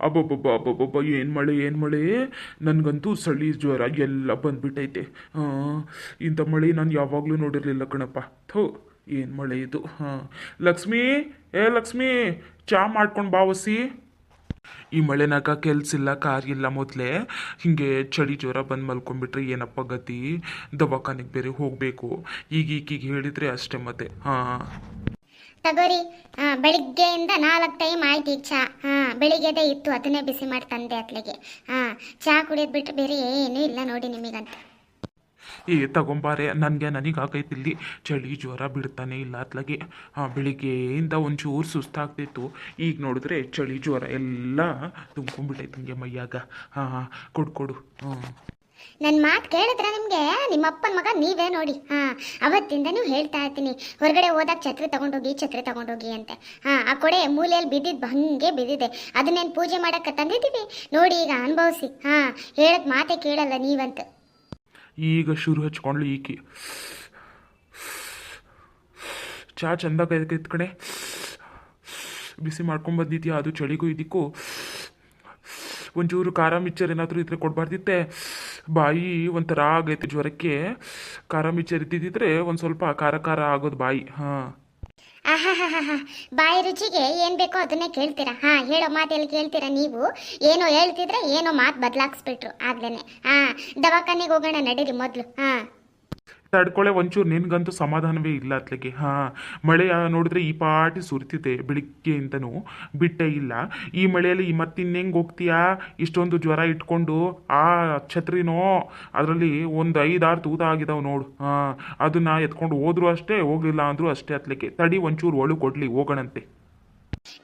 ಅಬ್ಬಬ್ಬಬ್ಬ ಅಬ್ಬಬ್ಬಬ್ಬ, ಏನು ಮಳೆ ಏನು ಮಳೆ? ನನಗಂತೂ ಚಳಿ ಜ್ವರ ಎಲ್ಲ ಬಂದ್ಬಿಟ್ಟೈತೆ ಇಂಥ ಮಳೆ ನಾನು ಯಾವಾಗಲೂ ನೋಡಿರಲಿಲ್ಲ ಕಣಪ್ಪ. ಥೋ, ಏನು ಮಳೆ ಇದು. ಹಾಂ. ಲಕ್ಷ್ಮಿ, ಏ ಲಕ್ಷ್ಮಿ, ಚಾ ಮಾಡ್ಕೊಂಡು ಬಾವಸಿ ಈ ಮಳೆನಾಗ ಕೆಲಸ ಇಲ್ಲ ಮೊದಲೇ. ಹಿಂಗೆ ಚಳಿ ಜ್ವರ ಬಂದು ಮಲ್ಕೊಂಡ್ಬಿಟ್ರೆ ಏನಪ್ಪ ಗತಿ? ದವಾಖಾನೆಗೆ ಬೇರೆ ಹೋಗಬೇಕು. ಈಗ ಈಗೀಗ ಹೇಳಿದರೆ ಅಷ್ಟೇ ಮತ್ತೆ. ಹಾಂ. ತಗೋರಿ. ಬೆಳಿಗ್ಗೆಯಿಂದ ನಾಲ್ಕು ಟೈಮ್ ಆಯ್ತು ಈಗ ಚಾ. ಹಾ ಬೆಳಿಗ್ಗೆದೇ ಇತ್ತು, ಅದನ್ನೇ ಬಿಸಿ ಮಾಡಿ ತಂದೆ ಅತ್ಲೆಗೆ. ಹಾ ಚಾ ಕುಡಿಯೋದು ಬಿಟ್ಟು ಬೇರೆ ಏನೂ ಇಲ್ಲ ನೋಡಿ ನಿಮಗಂತ. ಏ, ತಗೊಂಬಾರೆ, ನನಗೆ ನನಗೆ ಆಗೈತಿಲ್ಲಿ ಚಳಿ ಜ್ವರ ಬಿಡ್ತಾನೆ ಇಲ್ಲ ಅತ್ಲಾಗೆ. ಹಾಂ ಬೆಳಿಗ್ಗೆಯಿಂದ ಒಂಚೂರು ಸುಸ್ತಾಗ್ತಿತ್ತು. ಈಗ ನೋಡಿದ್ರೆ ಚಳಿ ಜ್ವರ ಎಲ್ಲ ತುಂಬ್ಕೊಂಡ್ಬಿಟ್ಟೈತೆ ಹಂಗೆ ಮೈಯಾಗ. ಹಾಂ ಹಾಂ ಕೊಡು ಕೊಡು ಹಾಂ ನನ್ನ ಮಾತು ಕೇಳಿದ್ರೆ ನಿಮಗೆ? ನಿಮ್ಮ ಅಪ್ಪನ ಮಗ ನೀವೇ ನೋಡಿ. ಹಾಂ, ಅವತ್ತಿಂದ ನೀವು ಹೇಳ್ತಾ ಇರ್ತೀನಿ. ಹೊರಗಡೆ ಹೋದಾಗ ಛತ್ರಿ ತಗೊಂಡೋಗಿ ಛತ್ರಿ ತಗೊಂಡೋಗಿ ಅಂತೆ. ಹಾಂ, ಆ ಕೊಡೆ ಮೂಲೆಯಲ್ಲಿ ಬಿದ್ದಿದ್ದು ಹಂಗೆ ಬಿದ್ದಿದೆ. ಅದನ್ನೇನು ಪೂಜೆ ಮಾಡಕ್ಕೆ ತಂದಿದ್ದೀವಿ? ನೋಡಿ ಈಗ ಅನುಭವಿಸಿ. ಹಾಂ, ಹೇಳದ್ ಮಾತೇ ಕೇಳಲ್ಲ ನೀವಂತ. ಈಗ ಶುರು ಹಚ್ಕೊಂಡ್ಲು ಈಕಿ. ಚಾ ಚಂದ ಕಣೆ. ಬಿಸಿ ಮಾಡ್ಕೊಂಡು ಬಂದಿದ್ಯಾ? ಅದು ಚಳಿಗೂ ಇದಕ್ಕೂ. ಒಂಚೂರು ಖಾರ ಮಿಕ್ಚರ್ ಏನಾದರೂ ಇದ್ರೆ ಕೊಡಬಾರ್ದಿತ್ತೆ? ಬಾಯಿ ಒಂಥರ ಆಗೈತೆ ಜ್ವರಕ್ಕೆ. ಖಾರ ಮಿಕ್ಚರ್ ತಿದ್ದಿದ್ರೆ ಒಂದು ಸ್ವಲ್ಪ ಖಾರ ಖಾರ ಆಗೋದು ಬಾಯಿ. ಹಾಂ. ಬಾಯಿ ರುಚಿಗೆ ಏನ್ ಬೇಕೋ ಅದನ್ನೇ ಕೇಳ್ತೀರಾ? ಹಾ, ಹೇಳೋ ಮಾತೆಲ್ಲಿ ಕೇಳ್ತೀರಾ ನೀವು? ಏನೋ ಹೇಳ್ತಿದ್ರೆ ಏನೋ ಮಾತು ಬದಲಾಗಿಸ್ಬಿಟ್ರು ಆಗ್ಲೇನೆ. ಹಾ, ದವಾಖಾನೆಗೆ ಹೋಗೋಣ ನಡೀರಿ ಮೊದಲು. ಹಾ. ತಡ್ಕೊಳ್ಳೆ ಒಂಚೂರು, ನಿನ್ಗಂತೂ ಸಮಾಧಾನವೇ ಇಲ್ಲ ಅತ್ಲಿಗೆ. ಹಾಂ, ಮಳೆ ನೋಡಿದ್ರೆ ಈ ಪಾಟಿ ಸುರಿತಿದೆ ಬೆಳಿಗ್ಗೆಯಿಂದನೂ ಬಿಟ್ಟೇ ಇಲ್ಲ. ಈ ಮಳೆಯಲ್ಲಿ ಮತ್ತಿನ್ನೆಂಗೆ ಹೋಗ್ತೀಯಾ? ಇಷ್ಟೊಂದು ಜ್ವರ ಇಟ್ಕೊಂಡು ಆ ಛತ್ರಿನೋ, ಅದರಲ್ಲಿ ಒಂದು ಐದಾರು ತೂತ ಆಗಿದಾವೆ ನೋಡು. ಹಾಂ, ಅದನ್ನ ಎತ್ಕೊಂಡು ಹೋದ್ರು ಅಷ್ಟೇ, ಹೋಗ್ಲಿಲ್ಲ ಅಂದ್ರೂ ಅಷ್ಟೇ ಅತ್ಲಿಕ್ಕೆ ತಡಿ ಒಂಚೂರು ಒಳು ಕೊಡ್ಲಿ, ಹೋಗೋಣಂತೆ.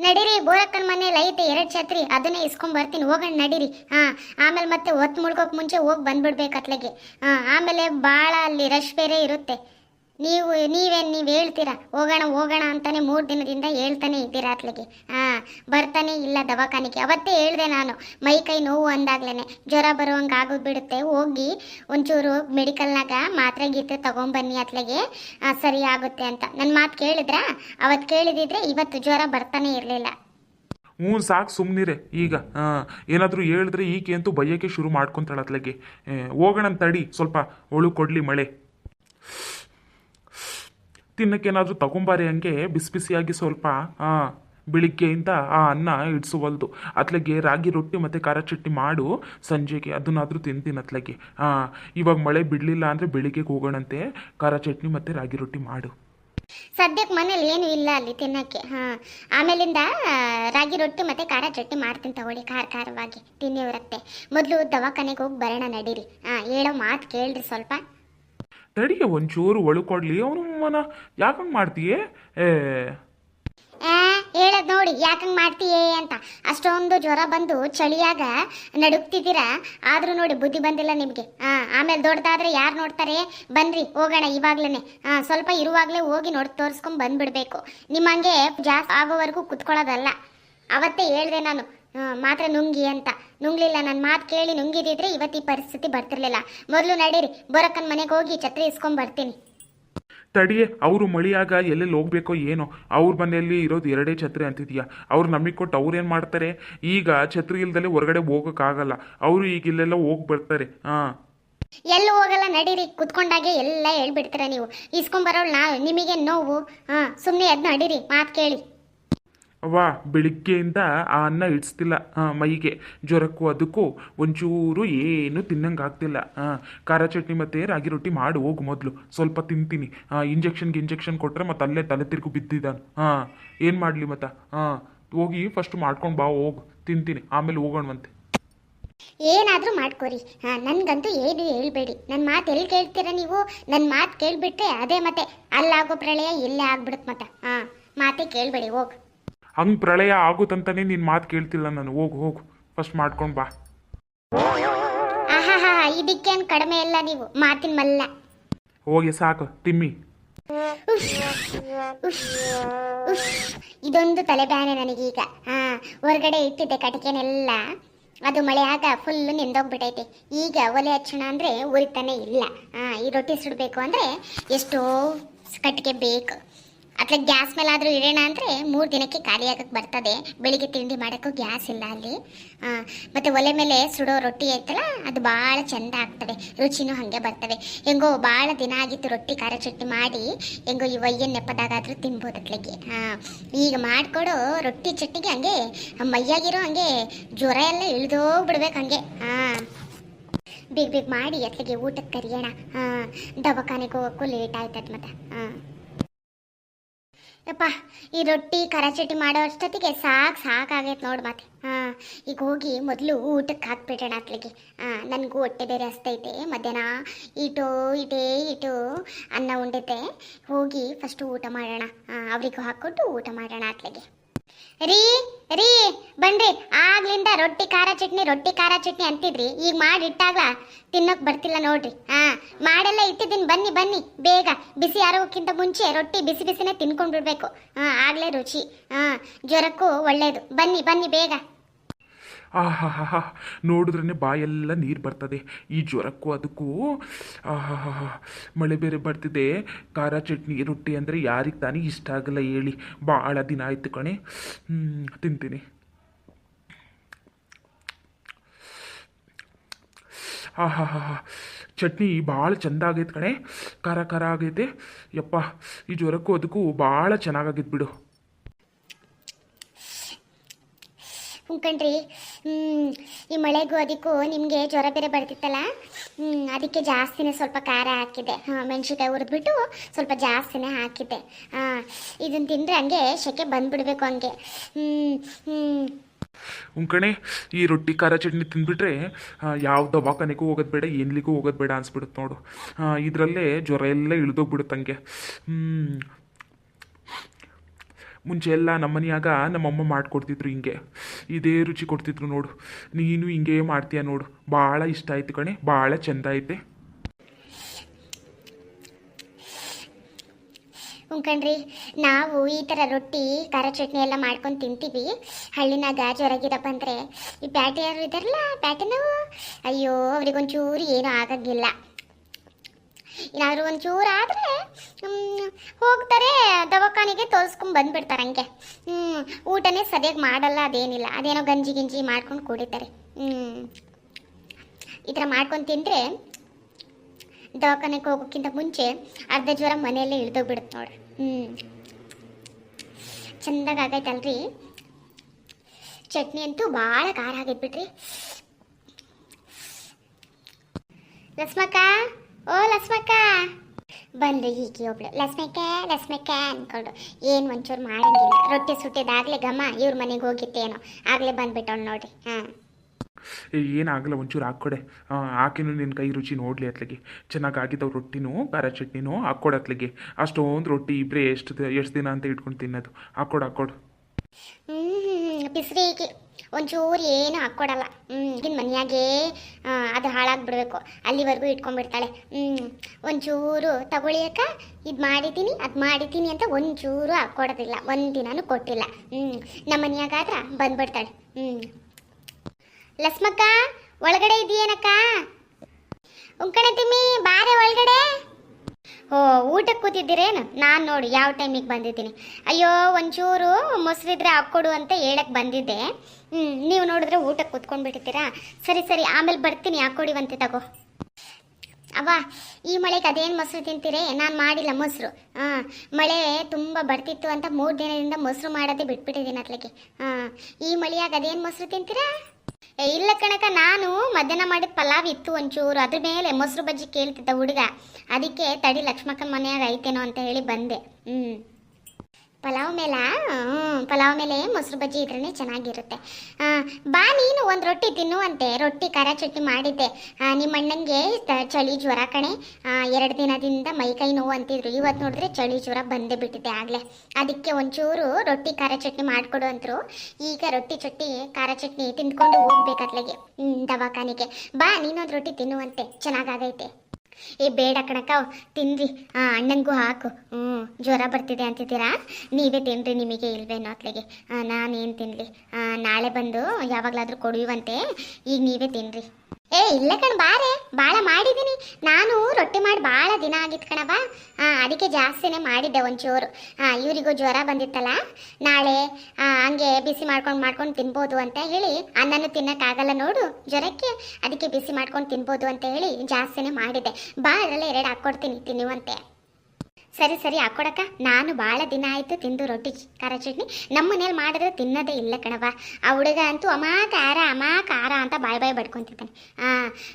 ನಡೀರಿ ಬೋರಕ್ಕನ ಮನೇಲಿ ಐತೆ ಎರಡು ಛತ್ರಿ, ಅದನ್ನೇ ಇಸ್ಕೊಂಡ್ ಬರ್ತೀನಿ, ಹೋಗೋಣ, ನಡೀರಿ. ಹಾ, ಆಮೇಲೆ ಮತ್ತೆ ಹೊತ್ತು ಮುಳ್ಕೋಕ್ ಮುಂಚೆ ಹೋಗಿ ಬಂದ್ಬಿಡ್ಬೇಕು ಅತ್ಲಗೆ. ಹಾ, ಆಮೇಲೆ ಭಾಳ ಅಲ್ಲಿ ರಶ್ ಬೇರೆ ಇರುತ್ತೆ. ನೀವು, ನೀವೇನು ನೀವು ಹೇಳ್ತೀರಾ? ಹೋಗೋಣ ಹೋಗೋಣ ಅಂತಾನೆ ಮೂರು ದಿನದಿಂದ ಹೇಳ್ತಾನೆ ಇದ್ದೀರಾ ಅತ್ಲಗೆ? ಹಾ. ಬರ್ತಾನೆ ಇಲ್ಲ ದವಾಖಾನೆಗೆ. ಅವತ್ತೇ ಹೇಳ್ದೆ ನಾನು, ಮೈ ಕೈ ನೋವು ಅಂದಾಗ್ಲೇನೆ, ಜ್ವರ ಬರುವಂಗೆ ಆಗೋದು ಬಿಡುತ್ತೆ ಹೋಗಿ ಒಂಚೂರು ಮೆಡಿಕಲ್ನಾಗ ಮಾತ್ರೆ ಗೀತ್ರೆ ತೊಗೊಂಬನ್ನಿ ಅತ್ಲಾಗೆ ಸರಿ ಆಗುತ್ತೆ ಅಂತ. ನನ್ನ ಮಾತು ಕೇಳಿದ್ರಾ? ಅವತ್ತು ಕೇಳಿದಿದ್ರೆ ಇವತ್ತು ಜ್ವರ ಬರ್ತಾನೆ ಇರಲಿಲ್ಲ. ಹ್ಞೂ ಸಾಕು ಸುಮ್ಮನಿರೆ ಈಗ ಏನಾದರೂ ಹೇಳಿದ್ರೆ ಈಕೆ ಅಂತೂ ಬಯ್ಯಕ್ಕೆ ಶುರು ಮಾಡ್ಕೊತಾಳೆ ಅತ್ಲಾಗೆ. ಹೋಗೋಣ ತಡಿ, ಸ್ವಲ್ಪ ಒಳು ಕೊಡಲಿ ಮಳೆ. ತಿನ್ನಕ್ಕೇನಾದರೂ ತಗೊಂಬಾರಿ ಹಂಗೆ, ಬಿಸಿ ಬಿಸಿಯಾಗಿ ಸ್ವಲ್ಪ ಹಾಂ ಬೆಳಿಗ್ಗೆಯಿಂದ ಆ ಅನ್ನ ಇಡ್ಸುವಲ್ದು. ಅತ್ಲಗೆ ರಾಗಿ ರೊಟ್ಟಿ ಮತ್ತು ಖಾರ ಚಟ್ನಿ ಮಾಡು. ಸಂಜೆಗೆ ಅದನ್ನಾದರೂ ತಿಂತೀನಿ ಅತ್ಲಗೆ. ಹಾಂ ಇವಾಗ ಮಳೆ ಬಿಡಲಿಲ್ಲ ಅಂದರೆ ಬೆಳಿಗ್ಗೆಗೆ ಹೋಗೋಣಂತೆ. ಖಾರ ಚಟ್ನಿ ಮತ್ತು ರಾಗಿ ರೊಟ್ಟಿ ಮಾಡು. ಸದ್ಯಕ್ಕೆ ಮನೇಲಿ ಏನು ಇಲ್ಲ ಅಲ್ಲಿ ತಿನ್ನಕ್ಕೆ. ಹಾಂ ಆಮೇಲಿಂದ ರಾಗಿ ರೊಟ್ಟಿ ಮತ್ತೆ ಖಾರ ಚಟ್ನಿ ಮಾಡ್ತೀನಿ ತಗೊಳ್ಳಿ ಖಾರ ಖಾರವಾಗಿ. ತಿನ್ನಿವ್ರತ್ತೆ ಮೊದಲು ದವಾಖಾನೆಗೆ ಹೋಗಿ ಬರೋಣ ನಡೀರಿ. ಹಾಂ ಹೇಳೋ ಮಾತು ಕೇಳ್ರಿ ಸ್ವಲ್ಪ. ತಡಿ ಒಂಚೂರು ಒಳಕೊಡ್ಲಿ ಕೊಡಲಿ. ಅವನು ಮನ ಯಾಕಂಗೆ ಮಾಡ್ತೀಯೇ? ಏ ಹೇಳದ್ ನೋಡಿ ಯಾಕಂಗ್ ಮಾಡ್ತೀಯೇ ಅಂತ. ಅಷ್ಟೊಂದು ಜ್ವರ ಬಂದು ಚಳಿಯಾಗ ನಡುಕ್ತಿದ್ದೀರಾ ಆದ್ರೂ ನೋಡಿ, ಬುದ್ಧಿ ಬಂದಿಲ್ಲ ನಿಮಗೆ. ಹಾ ಆಮೇಲೆ ದೊಡ್ಡದಾದ್ರೆ ಯಾರು ನೋಡ್ತಾರೆ? ಬನ್ರಿ, ಹೋಗೋಣ ಇವಾಗ್ಲೇನೆ. ಹಾ ಸ್ವಲ್ಪ ಇರುವಾಗಲೇ ಹೋಗಿ ನೋಡಿ, ತೋರಿಸ್ಕೊಂಡ್ ಬಂದ್ಬಿಡ್ಬೇಕು. ನಿಮ್ಮಂಗೆ ಜಾಸ್ತಿ ಆಗೋವರೆಗೂ ಕುತ್ಕೊಳ್ಳೋದಲ್ಲ. ಅವತ್ತೇ ಹೇಳ್ದೆ ನಾನು ಮಾತ್ರ ನುಂಗಿ ಅಂತ. ನುಂಗ್ಲಿಲ್ಲ ನನ್ನ ಮಾತು ಕೇಳಿ ನುಂಗಿದಿದ್ರೆ ಇವತ್ತು ಈ ಪರಿಸ್ಥಿತಿ ಬರ್ತಿರ್ಲಿಲ್ಲ. ಮೊದಲು ನಡೀರಿ, ಬೊರಕ್ಕನ ಮನೆಗೆ ಹೋಗಿ ಛತ್ರಿ ಇಸ್ಕೊಂಡ್ ಬರ್ತೀನಿ. ತಡಿಯೇ ಅವರು ಮಳಿಯಾಗ ಎಲ್ಲೆಲ್ಲಿ ಹೋಗ್ಬೇಕೋ ಏನೋ, ಅವ್ರ ಮನೆಯಲ್ಲಿ ಇರೋದು ಎರಡೇ ಛತ್ರಿ ಅಂತಿದೆಯಾ? ಅವ್ರು ನಮಗೆ ಕೊಟ್ಟು ಅವ್ರು ಏನು ಮಾಡ್ತಾರೆ? ಈಗ ಛತ್ರಿ ಇಲ್ದಲೆ ಹೊರಗಡೆ ಹೋಗೋಕ್ಕಾಗಲ್ಲ, ಅವರು ಈಗ ಇಲ್ಲೆಲ್ಲ ಹೋಗಿ ಬರ್ತಾರೆ. ಹಾಂ. ಎಲ್ಲೂ ಹೋಗಲ್ಲ, ನಡೀರಿ, ಕುತ್ಕೊಂಡಾಗೆ ಎಲ್ಲ ಹೇಳ್ಬಿಡ್ತೀರ ನೀವು. ಇಸ್ಕೊಂಬರೋಳು ನಾ ನಿಮಗೆ ನೋವು. ಹಾಂ ಸುಮ್ಮನೆ ಅದನ್ನ ನಡೀರಿ, ಮಾತು ಕೇಳಿ. ವಾ ಬೆಳಿಗ್ಗೆಯಿಂದ ಆ ಅನ್ನ ಇಡಿಸ್ತಿಲ್ಲ. ಮೈಗೆ ಜ್ವರಕ್ಕೂ ಅದಕ್ಕೂ ಒಂಚೂರು ಏನು ತಿನ್ನಂಗೆ ಆಗ್ತಿಲ್ಲ ಹಾಂ ಖಾರ ಚಟ್ನಿ ಮತ್ತು ರಾಗಿ ರೊಟ್ಟಿ ಮಾಡು, ಹೋಗು ಮೊದಲು. ಸ್ವಲ್ಪ ತಿಂತೀನಿ. ಇಂಜೆಕ್ಷನ್ಗೆ ಇಂಜೆಕ್ಷನ್ ಕೊಟ್ಟರೆ ಮತ್ತೆ ಅಲ್ಲೇ ತಲೆ ತಿರುಗು ಬಿದ್ದಿದ್ದಾನೆ. ಹಾಂ ಏನು ಮಾಡಲಿ ಮತ್ತೆ? ಹಾಂ ಹೋಗಿ ಫಸ್ಟ್ ಮಾಡ್ಕೊಂಡು ಬಾ, ಹೋಗು. ತಿಂತೀನಿ. ಆಮೇಲೆ ಹೋಗೋಣವಂತೆ. ಏನಾದರೂ ಮಾಡ್ಕೊರಿ. ಹಾಂ ನನಗಂತೂ ಏನು ಹೇಳ್ಬೇಡಿ. ನನ್ನ ಮಾತು ಎಲ್ಲಿ ಕೇಳ್ತೀರ ನೀವು? ನನ್ನ ಮಾತು ಕೇಳಿಬಿಟ್ರೆ ಅದೇ ಮತ್ತೆ ಅಲ್ಲಾಗೋ ಪ್ರಳಯ ಇಲ್ಲೇ ಆಗ್ಬಿಡುತ್ತೆ ಮತ್ತೆ. ಹಾಂ ಮಾತೇ ಕೇಳಬೇಡಿ, ಹೋಗು. ಹಂಗೆ ಪ್ರಳಯ ಆಗುತ್ತಂತಾನೆ ನಿನ್ನ ಮಾತು ಕೇಳ್ತಿಲ್ಲ ನಾನು. ಹೋಗು ಹೋಗು. ಫಸ್ಟ್ ಮಾಡ್ಕೊಂಡು ಬಾ. ಆಹಾ ಇದಕ್ಕೇನು ಕಡಿಮೆ ಇಲ್ಲ ನೀವು. ಮಾತಿನ ಮಲ್ಲ. ಹೋಗಿ ಸಾಕು. ತಿಮ್ಮಿ. ಉಫ್, ಉಫ್, ಉಫ್. ಇದೊಂದು ತಲೆಬ್ಯಾನೆ ನನಗೀಗ. ಹಾ ಹೊರಗಡೆ ಇಟ್ಟಿದ್ದೆ ಕಟಿಕೆನೆಲ್ಲ ಅದು ಮಳೆ ಆಗ ಫುಲ್ ನಿಂದೋಗ್ಬಿಟ್ಟೈತೆ ಈಗ ಒಲೆ ಹಚ್ಚೋಣ ಅಂದ್ರೆ ಉರಿತಾನೆ ಇಲ್ಲ. ಹಾ ಈ ರೊಟ್ಟಿ ಸುಡಬೇಕು ಅಂದ್ರೆ ಎಷ್ಟೋ ಕಟ್ಟಿಗೆ ಬೇಕು. ಅತ್ಲ ಗ್ಯಾಸ್ ಮೇಲೆ ಆದರೂ ಇರೋಣ ಅಂದರೆ ಮೂರು ದಿನಕ್ಕೆ ಖಾಲಿಯಾಗಕ್ಕೆ ಬರ್ತದೆ. ಬೆಳಿಗ್ಗೆ ತಿಂಡಿ ಮಾಡೋಕ್ಕೂ ಗ್ಯಾಸ್ ಇಲ್ಲ ಅಲ್ಲಿ. ಮತ್ತು ಒಲೆ ಮೇಲೆ ಸುಡೋ ರೊಟ್ಟಿ ಐತಲ್ಲ, ಅದು ಭಾಳ ಚೆಂದ ಆಗ್ತದೆ. ರುಚಿನೂ ಹಾಗೆ ಬರ್ತದೆ. ಹೆಂಗೋ ಭಾಳ ದಿನ ಆಗಿತ್ತು ರೊಟ್ಟಿ, ಖಾರ ಚಟ್ನಿ ಮಾಡಿ, ಹೆಂಗೋ ಈ ವಯ್ಯನ್ ನೆಪದಾಗಾದರೂ ತಿನ್ಬೋದು ಅಟ್ಲಿಗೆ ಹಾಂ ಈಗ ಮಾಡಿಕೊಡೋ ರೊಟ್ಟಿ ಚಟ್ನಿಗೆ ಹಂಗೆ ಮೈಯಾಗಿರೋ ಹಂಗೆ ಜ್ವರ ಎಲ್ಲ ಇಳಿದೋಗ್ಬಿಡ್ಬೇಕು ಹಂಗೆ. ಹಾಂ ಬೇಗ ಬೇಗ ಮಾಡಿ ಅಟ್ಲಿಗೆ ಊಟಕ್ಕೆ ಕರಿಯೋಣ. ಹಾಂ ದವಾಖಾನೆಗೆ ಹೋಗೋಕ್ಕೂ ಲೇಟ್ ಆಯ್ತದ ಮತ್ತೆ. ಹಾಂ ಯಪ್ಪ, ಈ ರೊಟ್ಟಿ ಕರಚಟ್ಟಿ ಮಾಡೋ ಅಷ್ಟೊತ್ತಿಗೆ ಸಾಕು ಸಾಕಾಗೈತೆ ನೋಡಿ ಮತ್ತೆ ಹಾಂ, ಈಗ ಹೋಗಿ ಮೊದಲು ಊಟಕ್ಕೆ ಹಾಕ್ಬಿಡೋಣ ಅತ್ಲಿಗೆ. ಹಾಂ, ನನಗೂ ಹೊಟ್ಟೆ ಬೇರೆ ಹಸ್ತೈತೆ, ಮಧ್ಯಾಹ್ನ ಇಟು ಇಟೇ ಇಟು ಅನ್ನ ಉಂಡೈತೆ. ಹೋಗಿ ಫಸ್ಟು ಊಟ ಮಾಡೋಣ. ಹಾಂ, ಅವರಿಗೂ ಹಾಕ್ಕೊಟ್ಟು ಊಟ ಮಾಡೋಣ ಅತ್ಲಿಗೆ. ರೀ ರೀ, ಬನ್ರಿ. ಆಗ್ಲಿಂದ ರೊಟ್ಟಿ, ಖಾರ ಚಟ್ನಿ, ರೊಟ್ಟಿ, ಖಾರ ಚಟ್ನಿ ಅಂತಿದ್ರಿ. ಈಗ ಮಾಡಿ ಇಟ್ಟಾಗ್ಲ ತಿನ್ನೋಕ್ ಬರ್ತಿಲ್ಲ ನೋಡ್ರಿ. ಹಾ, ಮಾಡೆಲ್ಲ ಇಟ್ಟಿದ್ದೀನಿ. ಬನ್ನಿ ಬನ್ನಿ. ಬೇಗ. ಬಿಸಿ ಆರೋಗ್ಯಕ್ಕಿಂತ ಮುಂಚೆ ರೊಟ್ಟಿ ಬಿಸಿ ಬಿಸಿನೇ ತಿನ್ಕೊಂಡ್ಬಿಡ್ಬೇಕು. ಹಾ, ಆಗ್ಲೇ ರುಚಿ. ಹಾ, ಜ್ವರಕ್ಕೂ ಒಳ್ಳೇದು. ಬನ್ನಿ ಬನ್ನಿ ಬೇಗ. ಆಹಾಹಾ ನೋಡಿದ್ರೇ ಬಾಯೆಲ್ಲ ನೀರು ಬರ್ತದೆ. ಈ ಜ್ವರಕ್ಕೂ ಅದಕ್ಕೂ ಆಹಾಹಾ ಮಳೆ ಬೇರೆ ಬರ್ತಿದೆ. ಖಾರ ಚಟ್ನಿ, ರೊಟ್ಟಿ ಅಂದರೆ ಯಾರಿಗೆ ತಾನೇ ಇಷ್ಟ ಆಗಲ್ಲ ಹೇಳಿ. ಭಾಳ ದಿನ ಆಯ್ತು ಕಣೆ. ತಿಂತೀನಿ. ಹಾ ಚಟ್ನಿ ಭಾಳ ಚೆಂದ ಆಗೈತೆ ಕಣೆ. ಖಾರ ಖಾರ ಆಗೈತೆ. ಯಪ್ಪ, ಈ ಜ್ವರಕ್ಕೂ ಅದಕ್ಕೂ ಭಾಳ ಚೆನ್ನಾಗಾಗಿತ್ತು ಬಿಡು. ಹುಂಕಣ್ರಿ ಹ್ಮ್, ಈ ಮಳೆಗೂ ಅದಕ್ಕೂ ನಿಮಗೆ ಜ್ವರ ಬೇರೆ ಬರ್ತಿತ್ತಲ್ಲ? ಅದಕ್ಕೆ ಜಾಸ್ತಿನೇ ಸ್ವಲ್ಪ ಖಾರ ಹಾಕಿದ್ದೆ. ಹಾಂ, ಮೆಣಸಿನ್ಕಾಯಿ ಹುರಿದ್ಬಿಟ್ಟು ಸ್ವಲ್ಪ ಜಾಸ್ತಿನೇ ಹಾಕಿದ್ದೆ. ಹಾಂ ಇದನ್ನ ತಿಂದರೆ ಹಂಗೆ ಶೆಕೆ ಬಂದ್ಬಿಡ್ಬೇಕು ಹಂಗೆ. ಉಂಕಣೆ ಈ ರೊಟ್ಟಿ ಖಾರ ಚಟ್ನಿ ತಿಂದ್ಬಿಟ್ರೆ ಯಾವ ದವಾಖಾನೆಗೂ ಹೋಗೋದು ಬೇಡ, ಏನ್ಲಿಗೂ ಹೋಗೋದು ಬೇಡ ಅನ್ಸ್ಬಿಡುತ್ತೆ ನೋಡು. ಇದರಲ್ಲೇ ಜ್ವರ ಎಲ್ಲ ಇಳಿದೋಗ್ಬಿಡುತ್ತೆ ಹಂಗೆ. ಹ್ಮ್. ಮುಂಚೆ ಎಲ್ಲ ನಮ್ಮ ಮನೆಯಾಗ ನಮ್ಮಮ್ಮ ಮಾಡ್ಕೊಡ್ತಿದ್ರು ಹಿಂಗೆ. ಇದೇ ರುಚಿ ಕೊಡ್ತಿದ್ರು ನೋಡು. ನೀನು ಹಿಂಗೆ ಮಾಡ್ತೀಯ ನೋಡು. ಭಾಳ ಇಷ್ಟ ಆಯ್ತು ಕಣೆ. ಭಾಳ ಚಂದ ಐತೆ. ಉಂಕಣ್ರಿ ನಾವು ಈ ಥರ ರೊಟ್ಟಿ, ಖಾರ ಚಟ್ನಿ ಎಲ್ಲ ಮಾಡ್ಕೊಂಡು ತಿಂತೀವಿ. ಹಳ್ಳಿನಾಗ ಜ್ವರ ಗಿರ ಬಂದರೆ ಈ ಪ್ಯಾಟೆಯವರು ಇದ್ದಾರಲ್ಲ ನಾವು ಅಯ್ಯೋ, ಅವ್ರಿಗೊಂಚೂರು ಏನೂ ಆಗಂಗಿಲ್ಲ. ಏನಾದರೂ ಒಂಚೂರು ಆದರೆ ಹೋಗ್ತಾರೆ, ದವಾಖಾನೆಗೆ ತೋರಿಸ್ಕೊಂಡು ಬಂದ್ಬಿಡ್ತಾರೆ ಹಂಗೆ. ಊಟನೇ ಸರಿಯಾಗಿ ಮಾಡಲ್ಲ, ಅದೇನಿಲ್ಲ. ಅದೇನೋ ಗಂಜಿ ಗಿಂಜಿ ಮಾಡ್ಕೊಂಡು ಕುಡಿತಾರೆ. ಈ ಥರ ಮಾಡ್ಕೊಂಡು ತಿಂದರೆ, ದವಾಖಾನೆಗೆ ಹೋಗೋಕ್ಕಿಂತ ಮುಂಚೆ ಅರ್ಧ ಜ್ವರ ಮನೆಯಲ್ಲೇ ಇಳ್ದೋಗ್ಬಿಡುತ್ತೆ ನೋಡ್ರಿ. ಹ್ಞೂ ಚಂದಾಗೈತಲ್ರಿ ಚಟ್ನಿ ಅಂತೂ ಭಾಳ ಖಾರ ಆಗೈತೆ ಬಿಡ್ರಿ. ಓ ಲಸ್ಮಕ್ಕ ಬಂದು ಹೀಗೆ ಒಬ್ಳು. ಲಸ್ಮಕ್ಕ ಲಸ್ಮಕ್ಕ ಅನ್ಕೊಂಡು ಏನು ಒಂಚೂರು ಮಾಡಂಗಿಲ್ಲ. ರೊಟ್ಟಿ ಸುಟ್ಟಿದಾಗಲೇ ಘಮ ಇವ್ರ ಮನೆಗೆ ಹೋಗಿತ್ತೇನೋ. ಆಗಲೇ ಬಂದ್ಬಿಟ್ಟವ್ನು ನೋಡ್ರಿ. ಹಾಂ. ಏನಾಗಲ್ಲ ಒಂಚೂರು ಹಾಕ್ಕೊಡೆ. ಹಾಕಿನೂ ನಿನ್ನ ಕೈ ರುಚಿ ನೋಡಲಿ ಅತ್ಲಿಗೆ. ಚೆನ್ನಾಗಿ ಆಗಿದ್ದವು ರೊಟ್ಟಿನೂ ಖಾರ ಚಟ್ನಿನೂ ಹಾಕ್ಕೊಡು ಅತ್ಲಿಗೆ. ಅಷ್ಟೊಂದು ರೊಟ್ಟಿ ಇಬ್ಬರೇ ಎಷ್ಟು ಎಷ್ಟು ದಿನ ಅಂತ ಇಟ್ಕೊಂಡು ತಿನ್ನೋದು. ಹಾಕ್ಕೊಡು ಹಾಕ್ಕೊಡು. ಬಿಸಿಲಿಗೆ ಒಂಚೂರು ಏನು ಹಾಕ್ಕೊಡಲ್ಲ. ಈಗಿನ ಮನೆಯಾಗೆ ಅದು ಹಾಳಾಗ್ಬಿಡ್ಬೇಕು. ಅಲ್ಲಿವರೆಗೂ ಇಟ್ಕೊಂಡ್ಬಿಡ್ತಾಳೆ. ಹ್ಞೂ ಒಂಚೂರು ತಗೊಳಿಯಕ್ಕ, ಇದು ಮಾಡಿದ್ದೀನಿ ಅದು ಮಾಡಿದ್ದೀನಿ ಅಂತ ಒಂಚೂರು ಹಾಕ್ಕೊಡೋದಿಲ್ಲ. ಒಂದಿನಾನು ಕೊಟ್ಟಿಲ್ಲ. ಹ್ಞೂ ನಮ್ಮ ಮನೆಯಾಗಾದ್ರೆ ಬಂದ್ಬಿಡ್ತಾಳೆ. ಹ್ಞೂ ಲಸ್ಮಕ್ಕ, ಒಳಗಡೆ ಇದೆಯೇನಕ್ಕ ಉಂಕಣ ತಿಮ್ಮಿ, ಬಾರೆ ಒಳಗಡೆ. ಓ, ಊಟಕ್ಕೆ ಕೂತಿದ್ದೀರೇನು? ನಾನು ನೋಡಿ, ಯಾವ ಟೈಮಿಗೆ ಬಂದಿದ್ದೀನಿ. ಅಯ್ಯೋ, ಒಂಚೂರು ಮೊಸರಿದ್ರೆ ಹಾಕ್ಕೊಡು ಅಂತ ಹೇಳಕ್ಕೆ ಬಂದಿದ್ದೆ. ಹ್ಞೂ ನೀವು ನೋಡಿದ್ರೆ ಊಟಕ್ಕೆ ಕೂತ್ಕೊಂಡ್ಬಿಟ್ಟಿದ್ದೀರಾ? ಸರಿ ಸರಿ, ಆಮೇಲೆ ಬರ್ತೀನಿ ಹಾಕ್ಕೊಡಿವಂತೆ ತಗೋ. ಅವ್ವ, ಈ ಮಳೆಗೆ ಅದೇನು ಮೊಸರು ತಿಂತೀರೇ? ನಾನು ಮಾಡಿಲ್ಲ ಮೊಸರು. ಹಾಂ, ಮಳೆ ತುಂಬ ಬರ್ತಿತ್ತು ಅಂತ ಮೂರು ದಿನದಿಂದ ಮೊಸರು ಮಾಡೋದೇ ಬಿಟ್ಬಿಟ್ಟಿದ್ದೀನಿ ಅತ್ಲಕ್ಕೆ ಹಾಂ, ಈ ಮಳೆಯಾಗ ಅದೇನು ಮೊಸರು ತಿಂತೀರಾ? ಏ, ಇಲ್ಲ ಕಣಕ, ನಾನು ಮಧ್ಯಾಹ್ನ ಮಾಡಿದ ಪಲಾವ್ ಇತ್ತು ಒಂಚೂರು. ಅದ್ರ ಮೇಲೆ ಮೊಸರು ಬಜ್ಜಿ ಕೇಳ್ತಿದ್ದ ಹುಡುಗ. ಅದಕ್ಕೆ ತಡಿ ಲಕ್ಷ್ಮಕ್ಕನ ಮನೆಯಾಗ ಐತೇನೋ ಅಂತ ಹೇಳಿ ಬಂದೆ. ಹ್ಞೂ ಪಲಾವ್ ಮೇಲ? ಪಲಾವ್ ಮೇಲೆ ಮೊಸರು ಬಜ್ಜಿ ಇದ್ರೇ ಚೆನ್ನಾಗಿರುತ್ತೆ. ಬಾ ನೀನು ಒಂದು ರೊಟ್ಟಿ ತಿನ್ನುವಂತೆ. ರೊಟ್ಟಿ, ಖಾರ ಚಟ್ನಿ ಮಾಡಿದ್ದೆ. ನಿಮ್ಮ ಅಣ್ಣಂಗೆ ಚಳಿ ಜ್ವರ ಕಣೆ. ಎರಡು ದಿನದಿಂದ ಮೈಕೈ ನೋವು ಅಂತಿದ್ರು. ಇವತ್ತು ನೋಡಿದ್ರೆ ಚಳಿ ಜ್ವರ ಬಂದೇ ಬಿಟ್ಟಿದೆ ಆಗಲೇ. ಅದಕ್ಕೆ ಒಂಚೂರು ರೊಟ್ಟಿ, ಖಾರ ಚಟ್ನಿ ಮಾಡಿಕೊಡು ಅಂತರು ಈಗ ರೊಟ್ಟಿ ಚಟ್ನಿ, ಖಾರ ಚಟ್ನಿ ತಿಂದ್ಕೊಂಡು ಹ್ಞೂ ದವಾಖಾನೆಗೆ. ಬಾ, ನೀನೊಂದು ರೊಟ್ಟಿ ತಿನ್ನುವಂತೆ. ಚೆನ್ನಾಗಾಗೈತೆ ಏ, ಬೇಡ ಕಣಕ್ಕ ತಿನ್ರಿ. ಆ, ಅಣ್ಣಂಗೂ ಹಾಕು. ಹ್ಞೂ ಜ್ವರ ಬರ್ತಿದೆ ಅಂತಿದ್ದೀರಾ? ನೀವೇ ತಿನ್ರಿ, ನಿಮಗೆ ಇಲ್ವೇನೋ ಅತ್ಲೆಗೆ. ನಾನೇನು ತಿನ್ನಲಿ ನಾಳೆ ಬಂದು ಯಾವಾಗಲಾದರೂ ಕೊಡುವಂತೆ ಈಗ ನೀವೇ ತಿನ್ರಿ. ಇಲ್ಲ ಕಣ, ಬಾರೆ. ಭಾಳ ಮಾಡಿದ್ದೀನಿ ನಾನು ರೊಟ್ಟಿ ಮಾಡಿ ಭಾಳ ದಿನ ಆಗಿತ್ತು ಕಣವ ಅದಕ್ಕೆ ಜಾಸ್ತಿನೇ ಮಾಡಿದ್ದೆ ಒಂಚೂರು. ಇವರಿಗೂ ಜ್ವರ ಬಂದಿತ್ತಲ್ಲ. ನಾಳೆ ಹಂಗೆ ಬಿಸಿ ಮಾಡ್ಕೊಂಡು ಮಾಡ್ಕೊಂಡು ತಿನ್ಬೋದು ಅಂತ ಹೇಳಿ, ಅನ್ನನೂ ತಿನ್ನೋಕ್ಕಾಗಲ್ಲ ನೋಡು ಜ್ವರಕ್ಕೆ. ಅದಕ್ಕೆ ಬಿಸಿ ಮಾಡ್ಕೊಂಡು ತಿನ್ಬೋದು ಅಂತ ಹೇಳಿ ಜಾಸ್ತಿನೇ ಮಾಡಿದ್ದೆ. ಬಾ ಅದರಲ್ಲೇ ಎರಡು ಹಾಕ್ಕೊಡ್ತೀನಿ, ತಿನ್ನುವಂತೆ. ಸರಿ ಸರಿ, ಹಾಕೊಡಕ್ಕ. ನಾನು ಭಾಳ ದಿನ ಆಯಿತು ತಿಂದು ರೊಟ್ಟಿ, ಖಾರ ಚಟ್ನಿ. ನಮ್ಮ ಮನೇಲಿ ಮಾಡಿದ್ರೆ ತಿನ್ನೋದೇ ಇಲ್ಲ ಕಣವ ಆ ಹುಡುಗ ಅಂತೂ ಅಮ್ಮ ಖಾರ ಅಮ್ಮ ಖಾರ ಅಂತ ಬಾಯ್ ಬಾಯ್ ಬಡ್ಕೊಂತಿದ್ದಾನೆ ಆ,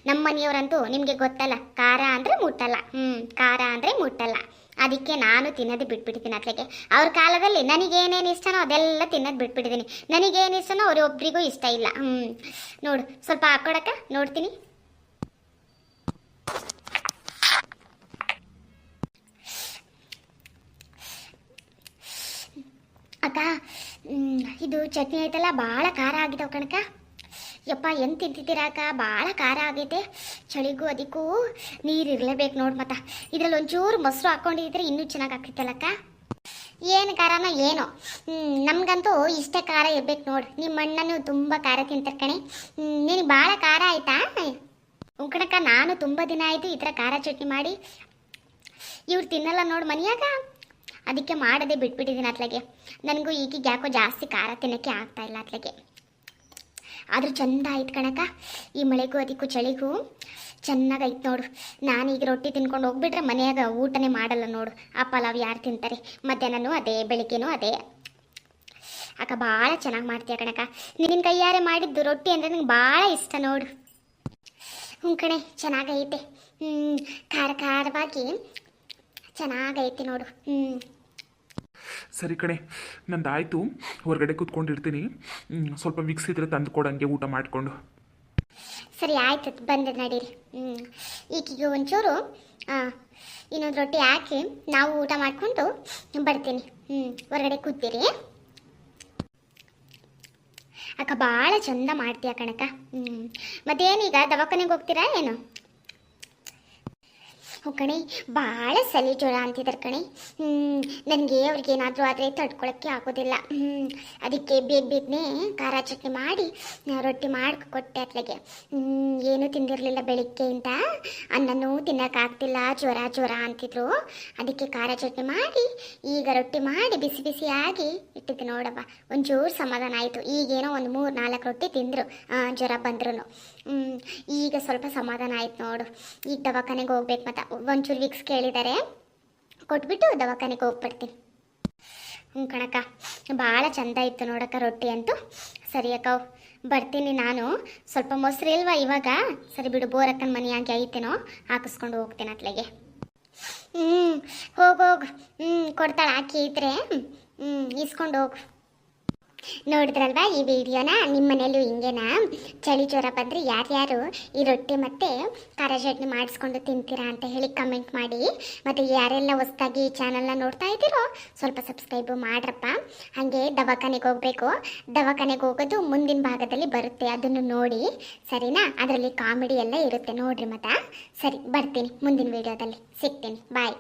ನಮ್ಮ ಮನೆಯವರಂತೂ ನಿಮಗೆ ಗೊತ್ತಲ್ಲ, ಖಾರ ಅಂದರೆ ಮುಟ್ಟಲ್ಲ. ಹ್ಞೂ ಖಾರ ಅಂದರೆ ಮುಟ್ಟಲ್ಲ. ಅದಕ್ಕೆ ನಾನು ತಿನ್ನೋದು ಬಿಟ್ಬಿಟ್ಟಿದ್ದೀನಿ ಅತ್ಲೆಗೆ. ಅವ್ರ ಕಾಲದಲ್ಲಿ ನನಗೇನೇನು ಇಷ್ಟನೋ ಅದೆಲ್ಲ ತಿನ್ನೋದು ಬಿಟ್ಬಿಟ್ಟಿದ್ದೀನಿ. ನನಗೇನು ಇಷ್ಟನೋ ಅವ್ರೊಬ್ರಿಗೂ ಇಷ್ಟ ಇಲ್ಲ. ಹ್ಞೂ ನೋಡು, ಸ್ವಲ್ಪ ಹಾಕೊಡಕ್ಕ, ನೋಡ್ತೀನಿ. ಅಕ್ಕ ಇದು ಚಟ್ನಿ ಐತಲ್ಲ ಭಾಳ ಖಾರ ಆಗಿದಾವ ಕಣಕ ಯಪ್ಪ, ಏನು ತಿಂತಿದ್ದೀರಾ ಅಕ್ಕ? ಭಾಳ ಖಾರ ಆಗೈತೆ. ಚಳಿಗೂ ಅದಕ್ಕೂ ನೀರು ಇರಲೇಬೇಕು ನೋಡಿ ಮತ್ತ. ಇದ್ರಲ್ಲಿ ಒಂಚೂರು ಮೊಸರು ಹಾಕ್ಕೊಂಡಿದ್ರೆ ಇನ್ನೂ ಚೆನ್ನಾಗಿ ಆಗ್ತಿತ್ತಲ್ಲಕ್ಕ ಏನು ಖಾರನ? ಏನೋ. ನಮ್ಗಂತೂ ಇಷ್ಟೇ ಖಾರ ಇರ್ಬೇಕು ನೋಡಿ. ನಿಮ್ಮ ಅಣ್ಣನೂ ತುಂಬ ಖಾರ ತಿಂತಾರೆ ಕಣೆ. ನಿನಗೆ ಭಾಳ ಖಾರ ಆಯ್ತಾ? ಉಂಕಣಕ್ಕ ನಾನು ತುಂಬ ದಿನ ಆಯಿತು ಈ ಥರ ಖಾರ ಚಟ್ನಿ ಮಾಡಿ. ಇವ್ರು ತಿನ್ನಲ್ಲ ನೋಡಿ ಮನೆಯಾಗ. ಅದಕ್ಕೆ ಮಾಡದೆ ಬಿಟ್ಬಿಟ್ಟಿದ್ದೀನಿ ಅತ್ಲಗೆ. ನನಗೂ ಈಗೀಗ ಯಾಕೋ ಜಾಸ್ತಿ ಖಾರ ತಿನ್ನೋಕ್ಕೆ ಇಲ್ಲ ಅತ್ಲಗೆ ಆದರೂ ಚಂದ ಆಯ್ತು ಕಣಕ ಈ ಮಳೆಗೂ ಅದಕ್ಕೂ ಚಳಿಗೂ. ಚೆನ್ನಾಗೈತೆ ನೋಡು. ನಾನು ಈಗ ರೊಟ್ಟಿ ತಿನ್ಕೊಂಡು ಹೋಗ್ಬಿಟ್ರೆ ಮನೆಯಾಗ ಊಟನೇ ಮಾಡಲ್ಲ ನೋಡು. ಆ ಪಲಾವ್ ಯಾರು ತಿಂತಾರೆ? ಮಧ್ಯಾಹ್ನನೂ ಅದೇ, ಬೆಳಿಗ್ಗೆನೂ ಅದೇ. ಅಕ್ಕ, ಭಾಳ ಚೆನ್ನಾಗಿ ಮಾಡ್ತೀಯ ಕಣಕ ನಿನ್ನ ಕೈಯಾರೆ ಮಾಡಿದ್ದು ರೊಟ್ಟಿ ಅಂದರೆ ನಂಗೆ ಭಾಳ ಇಷ್ಟ ನೋಡು. ಹ್ಞೂ ಕಣೆ, ಚೆನ್ನಾಗೈತೆ. ಖಾರ ಖಾರವಾಗಿ ಚೆನ್ನಾಗೈತೆ ನೋಡು. ಹ್ಞೂ ಸರಿ ಕಣೆ, ನಂದಾಯಿತು. ಹೊರಗಡೆ ಕೂತ್ಕೊಂಡಿರ್ತೀನಿ. ಸ್ವಲ್ಪ ವಿಕ್ಸ್ ಇದ್ರೆ ತಂದು ಕೊಡಂಗೆ ಊಟ ಮಾಡಿಕೊಂಡು. ಸರಿ, ಆಯ್ತು. ಬಂದೆ ನಡೀರಿ ಹ್ಞೂ ಈಗೀಗ ಒಂಚೂರು ಇನ್ನೊಂದು ರೊಟ್ಟಿ ಹಾಕಿ ನಾವು ಊಟ ಮಾಡಿಕೊಂಡು ಬರ್ತೀನಿ. ಹ್ಞೂ ಹೊರಗಡೆ ಕೂತೀರಿ? ಅಕ್ಕ ಭಾಳ ಚಂದ ಮಾಡ್ತೀಯ ಕಣಕ್ಕ? ಹ್ಞೂ ಮತ್ತೇನೀಗ ದವಾಖಾನೆಗೆ ಹೋಗ್ತೀರಾ ಏನು? ಹ್ಞೂ ಕಣೆ ಭಾಳ ಸಲಿ ಜ್ವರ ಅಂತಿದ್ದಾರೆ ಕಣೆ. ನನಗೆ ಅವ್ರಿಗೆ ಏನಾದರೂ ಆದರೆ ತಡ್ಕೊಳಕ್ಕೆ ಆಗೋದಿಲ್ಲ. ಅದಕ್ಕೆ ಬೇಗ ಬೇಗನೆ ಖಾರ ಚಟ್ನಿ ಮಾಡಿ, ರೊಟ್ಟಿ ಮಾಡಿ ಕೊಟ್ಟೆ ಅತ್ಲೆಗೆ. ಏನೂ ತಿಂದಿರಲಿಲ್ಲ ಬೆಳಿಗ್ಗೆಯಿಂದ ಅನ್ನನೂ ತಿನ್ನೋಕ್ಕಾಗ್ತಿಲ್ಲ ಜ್ವರ ಜ್ವರ ಅಂತಿದ್ರು. ಅದಕ್ಕೆ ಖಾರ ಚಟ್ನಿ ಮಾಡಿ, ಈಗ ರೊಟ್ಟಿ ಮಾಡಿ ಬಿಸಿ ಬಿಸಿಯಾಗಿ ಇಟ್ಟಿದ್ದೆ ನೋಡಪ್ಪ ಒಂಚೂರು ಸಮಾಧಾನ ಆಯಿತು. ಈಗೇನೋ ಒಂದು ಮೂರು ನಾಲ್ಕು ರೊಟ್ಟಿ ತಿಂದರು. ಜ್ವರ ಬಂದ್ರು ಈಗ ಸ್ವಲ್ಪ ಸಮಾಧಾನ ಆಯ್ತು ನೋಡು. ಈಗ ದವಾಖಾನೆಗೆ ಹೋಗ್ಬೇಕು ಮತ್ತೆ ಒಂಚೂರು ವಿಕ್ಸ್ ಕೇಳಿದ್ದಾರೆ ಕೊಟ್ಬಿಟ್ಟು ದವಾಖಾನೆಗೆ ಹೋಗ್ಬಿಡ್ತೀನಿ ಹ್ಞೂ ಕಣಕ್ಕ ಭಾಳ ಚಂದ ಇತ್ತು ನೋಡಕ್ಕ ರೊಟ್ಟಿ ಅಂತೂ. ಸರಿ ಅಕ್ಕ ಬರ್ತೀನಿ ನಾನು. ಸ್ವಲ್ಪ ಮೊಸರು ಇಲ್ವಾ ಇವಾಗ? ಸರಿ ಬಿಡು, ಬೋರಕ್ಕನ ಮನೆಯಾಗಿ ಐತೇನೋ, ಹಾಕಿಸ್ಕೊಂಡು ಹೋಗ್ತೇನೆ ಅತ್ಲೆಗೆ. ಹ್ಞೂ ಹೋಗು ಹೋಗು. ಹ್ಞೂ ಕೊಡ್ತಾಳೆ, ಹಾಕಿ ಇದ್ರೆ. ಹ್ಞೂ ಇಸ್ಕೊಂಡು ಹೋಗು. ನೋಡಿದ್ರಲ್ವಾ ಈ ವಿಡಿಯೋನ? ನಿಮ್ಮ ಮನೇಲೂ ಹಿಂಗೇನಾ? ಚಳಿ ಜ್ವರ ಬಂದರೆ ಯಾರ್ಯಾರು ಈ ರೊಟ್ಟಿ ಮತ್ತು ಖಾರ ಚಟ್ನಿ ಮಾಡಿಸ್ಕೊಂಡು ತಿಂತೀರಾ ಅಂತ ಹೇಳಿ ಕಮೆಂಟ್ ಮಾಡಿ. ಮತ್ತು ಯಾರೆಲ್ಲ ಹೊಸ್ದಾಗಿ ಈ ಚಾನಲ್ನ ನೋಡ್ತಾ ಇದ್ದೀರೋ, ಸ್ವಲ್ಪ ಸಬ್ಸ್ಕ್ರೈಬು ಮಾಡ್ರಪ್ಪ. ಹಾಗೆ ದವಾಖಾನೆಗೆ ಹೋಗಬೇಕು. ದವಾಖಾನೆಗೆ ಹೋಗೋದು ಮುಂದಿನ ಭಾಗದಲ್ಲಿ ಬರುತ್ತೆ, ಅದನ್ನು ನೋಡಿ. ಸರಿನಾ? ಅದರಲ್ಲಿ ಕಾಮಿಡಿ ಎಲ್ಲ ಇರುತ್ತೆ, ನೋಡ್ರಿ ಮತ್ತೆ. ಸರಿ, ಬರ್ತೀನಿ ಮುಂದಿನ ವಿಡಿಯೋದಲ್ಲಿ. ಸಿಗ್ತೀನಿ. ಬಾಯ್